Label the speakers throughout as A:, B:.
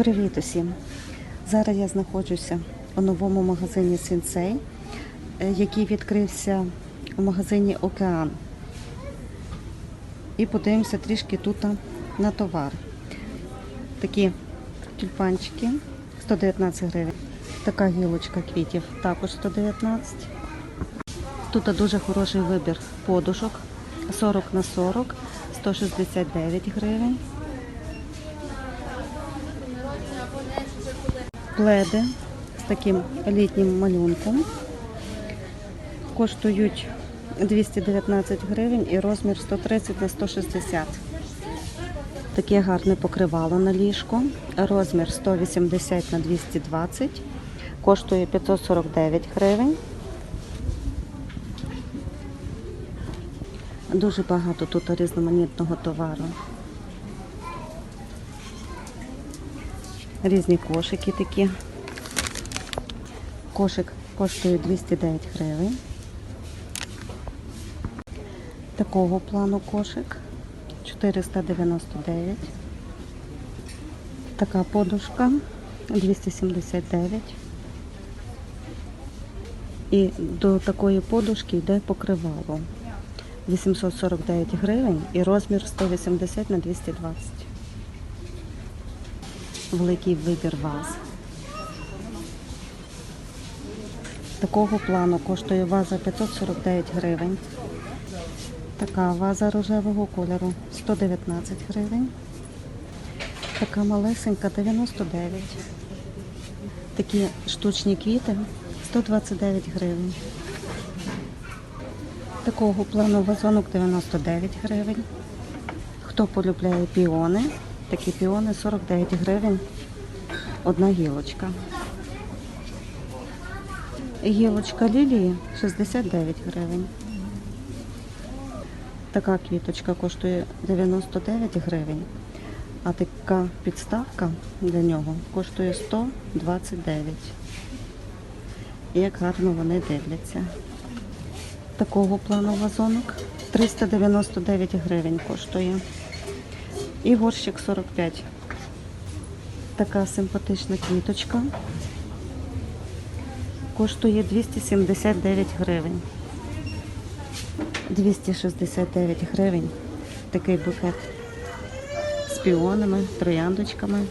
A: Привіт усім! Зараз я знаходжуся у новому магазині Сінсей, е, який відкрився у магазині Океан. І подивимося трішки тут на товар. Такі тюльпанчики 119 гривень. Така гілочка квітів також 119. Тут дуже хороший вибір подушок 40 на 40, 169 гривень. Пледи з таким літнім малюнком коштують 219 гривень і розмір 130 на 160. Таке гарне покривало на ліжко. Розмір 180 на 220. Коштує 549 гривень. Дуже багато тут різноманітного товару. Різні кошики такі. Кошик коштує 209 гривень. Такого плану кошик 499. Така подушка 279. І до такої подушки йде покривало. 849 гривень і розмір 180 на 220. Великий вибір ваз. Такого плану коштує ваза 549 гривень. Така ваза рожевого кольору 119 гривень. Така малесенька 99. Такі штучні квіти 129 гривень. Такого плану вазонок 99 гривень. Хто полюбляє піони, такі піони 49 гривень. Одна гілочка. Гілочка лілії 69 гривень. Така квіточка коштує 99 гривень, а така підставка для нього коштує 129. І як гарно вони дивляться. Такого плану вазонок 399 гривень коштує. І горщик 45. Така симпатична квіточка. Коштує 279 гривень. 269 гривень. Такий букет з піонами, трояндочками.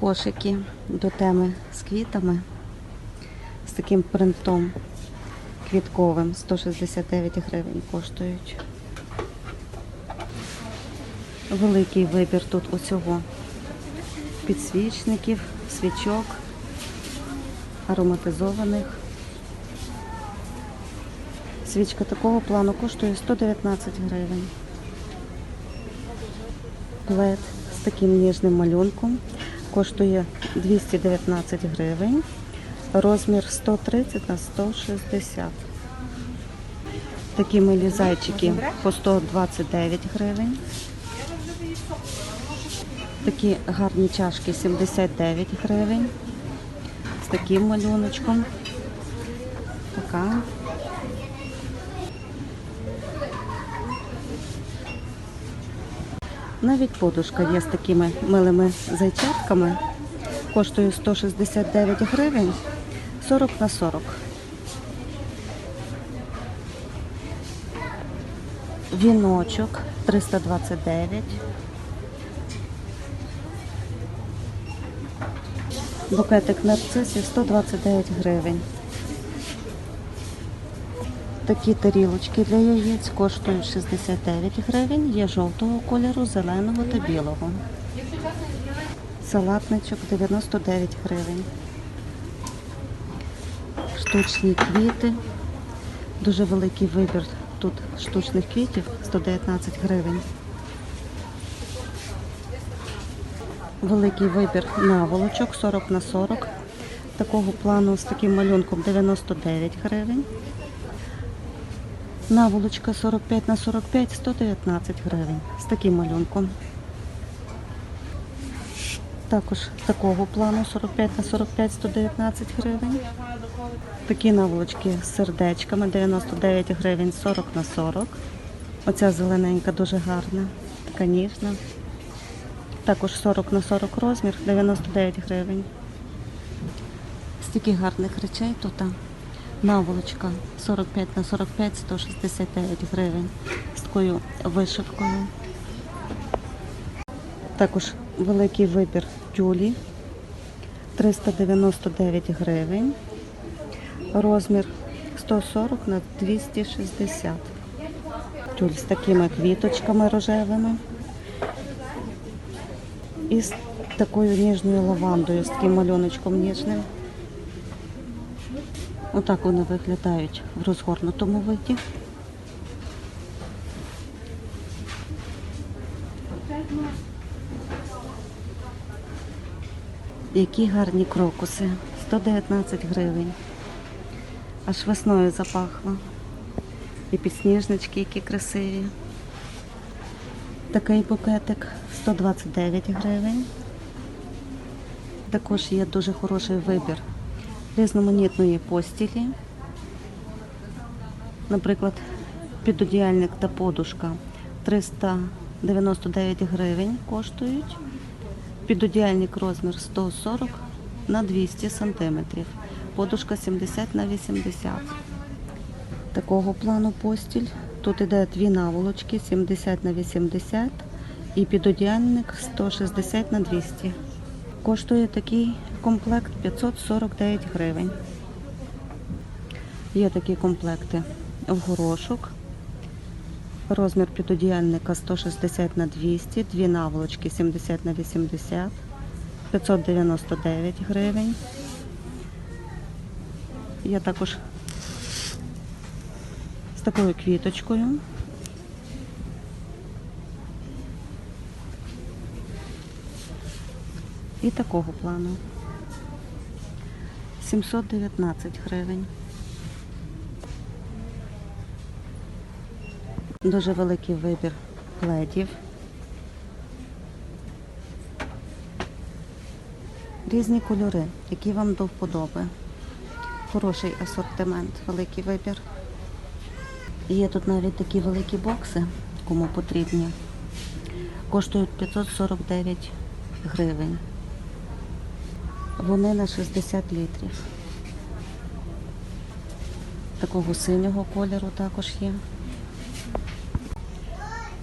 A: Кошики до теми з квітами. З таким принтом квітковим 169 гривень коштують. Великий вибір тут усього підсвічників, свічок, ароматизованих. Свічка такого плану коштує 119 гривень. Плед з таким ніжним малюнком коштує 219 гривень. Розмір 130 на 160. Такі милі зайчики по 129 гривень. Такі гарні чашки 79 гривень. З таким малюночком. Така. Навіть подушка є з такими милими зайчатками. Коштує 169 гривень 40 на 40. Віночок 329. Букетик нарцисів 129 гривень. Такі тарілочки для яєць коштують 69 гривень. Є жовтого кольору, зеленого та білого. Салатничок 99 гривень. Штучні квіти. Дуже великий вибір тут штучних квітів 119 гривень. Великий вибір наволочок 40 на 40. Такого плану з таким малюнком 99 гривень. Наволочка 45 на 45 119 гривень. З таким малюнком. Також такого плану 45 на 45 119 гривень. Такі наволочки з сердечками 99 гривень 40 на 40. Оця зелененька дуже гарна, така ніжна. Також 40 на 40 розмір, 99 гривень. Стільки гарних речей тут. Наволочка 45 на 45, 169 гривень з такою вишивкою. Також великий вибір тюлі 399 гривень. Розмір 140 на 260. Тюль з такими квіточками рожевими. І з такою ніжною лавандою, з таким малюночком ніжним. Отак вони виглядають в розгорнутому виді. Які гарні крокуси. 119 гривень. Аж весною запахло. І підсніжнички, які красиві. Такий букетик 129 гривень. Також є дуже хороший вибір різноманітної постілі. Наприклад, підодіяльник та подушка 399 гривень коштують. Підодіяльник розмір 140 на 200 сантиметрів. Подушка 70 на 80. Такого плану постіль. Тут іде дві наволочки 70 на 80 і підодіяльник 160 на 200. Коштує такий комплект 549 гривень. Є такі комплекти в горошок. Розмір підодіяльника 160 на 200, дві наволочки 70 на 80, 599 гривень. Є також такою квіточкою. І такого плану. 719 гривень. Дуже великий вибір пледів. Різні кольори, які вам до вподоби. Хороший асортимент, великий вибір. Є тут навіть такі великі бокси, кому потрібні. Коштують 549 гривень. Вони на 60 літрів. Такого синього кольору також є.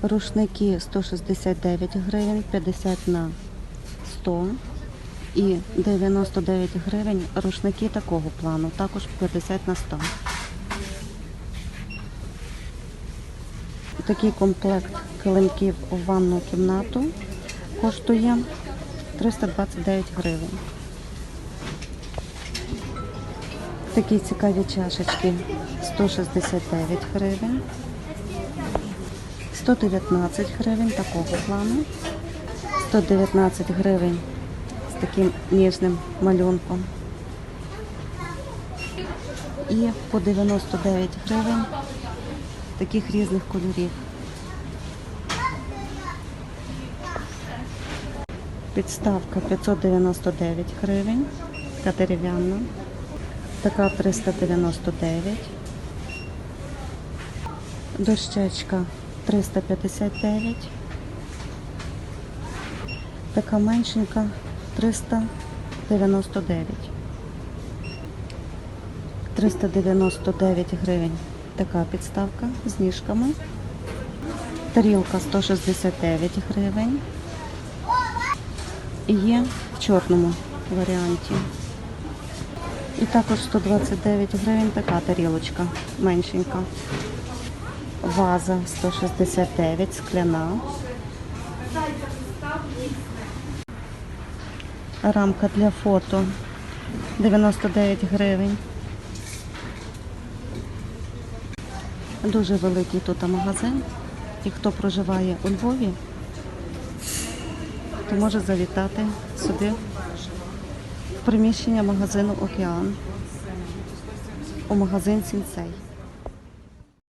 A: Рушники 169 гривень, 50 на 100 і 99 гривень рушники такого плану, також 50 на 100. Такий комплект килимків у ванну кімнату коштує 329 гривень. Такі цікаві чашечки 169 гривень. 119 гривень такого плану. 119 гривень з таким ніжним малюнком. І по 99 гривень таких різних кольорів. Підставка 599 гривень, така дерев'яна. Така 399. Дощечка 359. Така меншенька 399. 399 гривень. Така підставка з ніжками. Тарілка 169 гривень. І є в чорному варіанті. І також 129 гривень така тарілочка меншенька. Ваза 169, скляна. Рамка для фото 99 гривень. Дуже великий тут магазин. І хто проживає у Львові, то може завітати сюди в приміщення магазину Океан у магазин Сінсей.